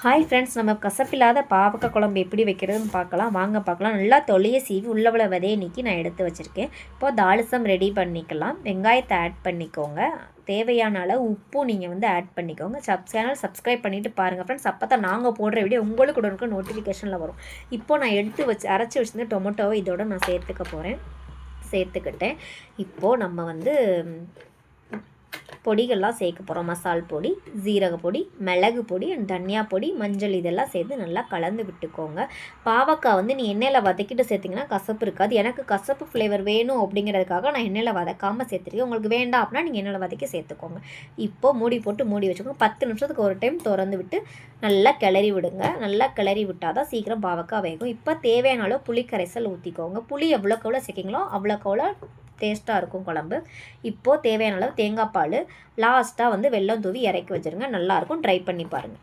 Hi friends நம்ம கசப்பில்லாத பாவக்காய் குழம்பு எப்படி வைக்கிறதுன்னு பார்க்கலாம். வாங்க பார்க்கலாம். நல்லா தொலியை சீவி உள்ளவள விதையை நீக்கி நான் எடுத்து வச்சுருக்கேன். இப்போ தாளிசம் ரெடி பண்ணிக்கலாம். வெங்காயத்தை ஆட் பண்ணிக்கோங்க. தேவையான அளவு உப்பும் நீங்கள் வந்து ஆட் பண்ணிக்கோங்க. சப் சேனல் சப்ஸ்கிரைப் பண்ணிவிட்டு பாருங்கள் ஃப்ரெண்ட்ஸ் அப்போ தான் நாங்கள் போடுற வீடியோ உங்களுக்கு உடனுக்கு நோட்டிஃபிகேஷனில் வரும். இப்போ நான் எடுத்து வச்சு அரைச்சி வச்சுருந்த டொமேட்டோவை இதோட நான் சேர்த்துக்க போகிறேன் சேர்த்துக்கிட்டேன். இப்போது நம்ம வந்து பொடிகள்லாம் சேர்க்க போகிறோம் மசால் பொடி ஜீரக பொடி மிளகு பொடி அண்ட் தனியா பொடி மஞ்சள் இதெல்லாம் சேர்த்து நல்லா கலந்து விட்டுக்கோங்க. பாவக்காய் வந்து நீ எண்ணெயில் வதக்கிட்டு சேர்த்திங்கன்னா கசப்பு இருக்காது. எனக்கு கசப்பு ஃப்ளேவர் வேணும் அப்படிங்கிறதுக்காக நான் எண்ணெயில் வதக்காமல் சேர்த்துருக்கேன். உங்களுக்கு வேண்டாம் அப்படின்னா நீங்கள் எண்ணெயில் வதக்கி சேர்த்துக்கோங்க. இப்போ மூடி போட்டு மூடி வச்சுக்கோங்க. பத்து நிமிஷத்துக்கு ஒரு டைம் திறந்து விட்டு நல்லா கிளறி விடுங்க. நல்லா கிளறி விட்டால் தான் சீக்கிரம் பாவக்காய் வேகும். இப்போ தேவையான அளவு புளி கரைசல் ஊற்றிக்கோங்க புளி எவ்வளோக்கு எவ்வளோ சேர்க்கிங்களோ அவ்வளோக்கு அவ்வளோ டேஸ்ட்டாக இருக்கும் குழம்பு. இப்போது தேவையான அளவு தேங்காய் பால். லாஸ்ட்டாக வந்து வெல்லம் தூவி இறக்கி வச்சுருங்க. நல்லாயிருக்கும் ட்ரை பண்ணி பாருங்கள்